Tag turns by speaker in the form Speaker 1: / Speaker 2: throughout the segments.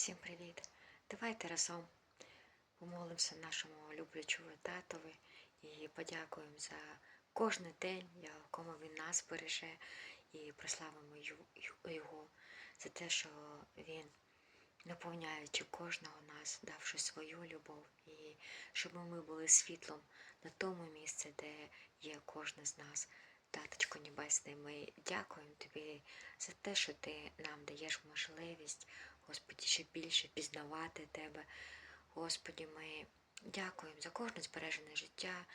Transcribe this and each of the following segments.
Speaker 1: Всім привіт! Давайте разом помолимося нашому люблячому татові і подякуємо за кожен день, якому він нас береже, і прославимо його за те, що він, наповняючи кожного нас, давши свою любов, і щоб ми були світлом на тому місці, де є кожен з нас. Таточко Небесний, ми дякуємо тобі за те, що ти нам даєш можливість, Господі, ще більше пізнавати тебе. Господі, ми дякуємо за кожне збережене життя.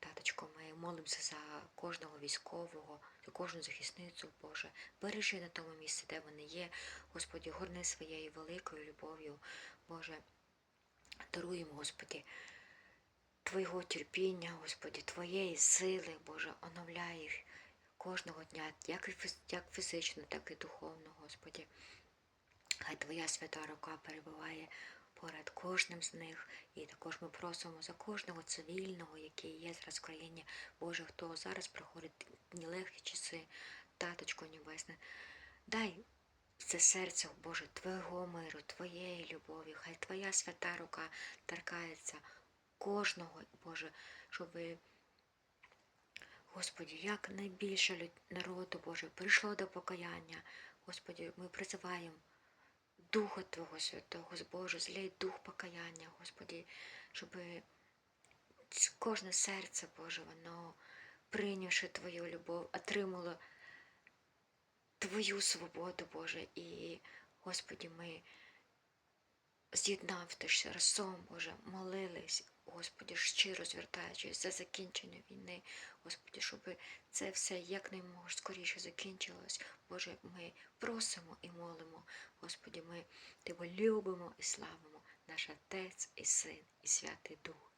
Speaker 1: Таточко, ми молимося за кожного військового, за кожну захисницю, Боже. Бережи на тому місці, де вони є. Господі, горни своєю великою любов'ю, Боже. Даруємо, Господі, Твого терпіння, Господі, Твоєї сили, Боже, оновляй їх кожного дня, як фізично, так і духовно, Господі. Хай Твоя свята рука перебуває поряд кожним з них. І також ми просимо за кожного цивільного, який є зараз в країні, Боже, хто зараз проходить нелегкі часи, Таточко Небесне. Дай це серце, Боже, Твого миру, Твоєї любові. Хай Твоя свята рука торкається кожного, Боже, щоб Господі, як найбільше народу, Боже, прийшло до покаяння. Господі, ми призиваємо Духа Твого Святого, Боже, злій дух покаяння, Господі, щоб кожне серце, Боже, воно, прийнявши Твою любов, отримало Твою свободу, Боже, і, Господі, ми з'єднавшись разом, Боже, молились, Господі, щиро звертаючись за закінчення війни, Господі, щоб це все якнаймога скоріше закінчилось. Боже, ми просимо і молимо, Господі, ми Тебе любимо і славимо, наш Отець і Син, і Святий Дух.